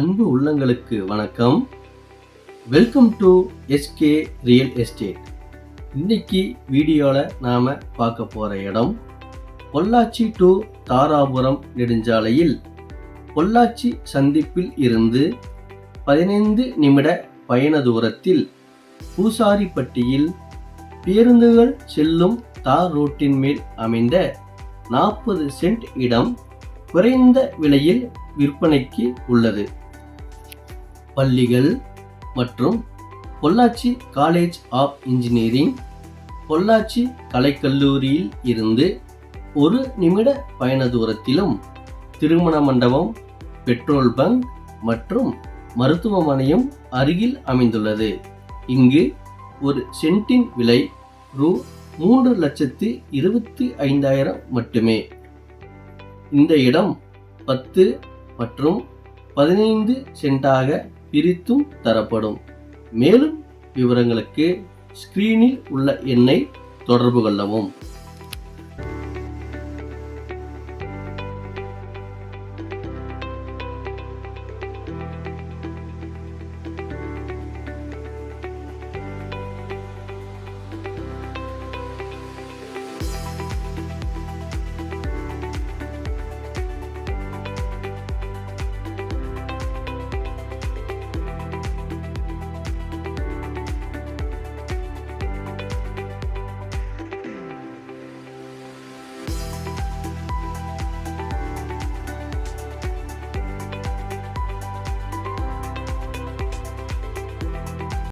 அன்பு உள்ளங்களுக்கு வணக்கம். Welcome to SK real estate இன்னைக்கு வீடியோவில் நாம் பார்க்க போகிற இடம் பொள்ளாச்சி டு தாராபுரம் நெடுஞ்சாலையில். பொள்ளாச்சி சந்திப்பில் இருந்து பதினைந்து நிமிட பயண தூரத்தில் பூசாரிப்பட்டியில் பேருந்துகள் செல்லும் தார் ரோட்டின் மேல் அமைந்த நாற்பது சென்ட் இடம் குறைந்த விலையில் விற்பனைக்கு உள்ளது. பள்ளிகள் மற்றும் Pollachi college of engineering Pollachi கலைக்கல்லூரியில் இருந்து ஒரு நிமிட பயண தூரத்திலும் திருமண மண்டபம் பெட்ரோல் பங்க் மற்றும் மருத்துவமனையும் அருகில் அமைந்துள்ளது. இங்கு ஒரு சென்ட்டின் விலை ரூ. மூன்று லட்சத்து இருபத்தி ஐந்தாயிரம் மட்டுமே. இந்த இடம் பத்து மற்றும் பதினைந்து சென்டாக பிரித்தும் தரப்படும். மேலும் விவரங்களுக்கு ஸ்கிரீனில் உள்ள எண்ணை தொடர்பு கொள்ளவும்.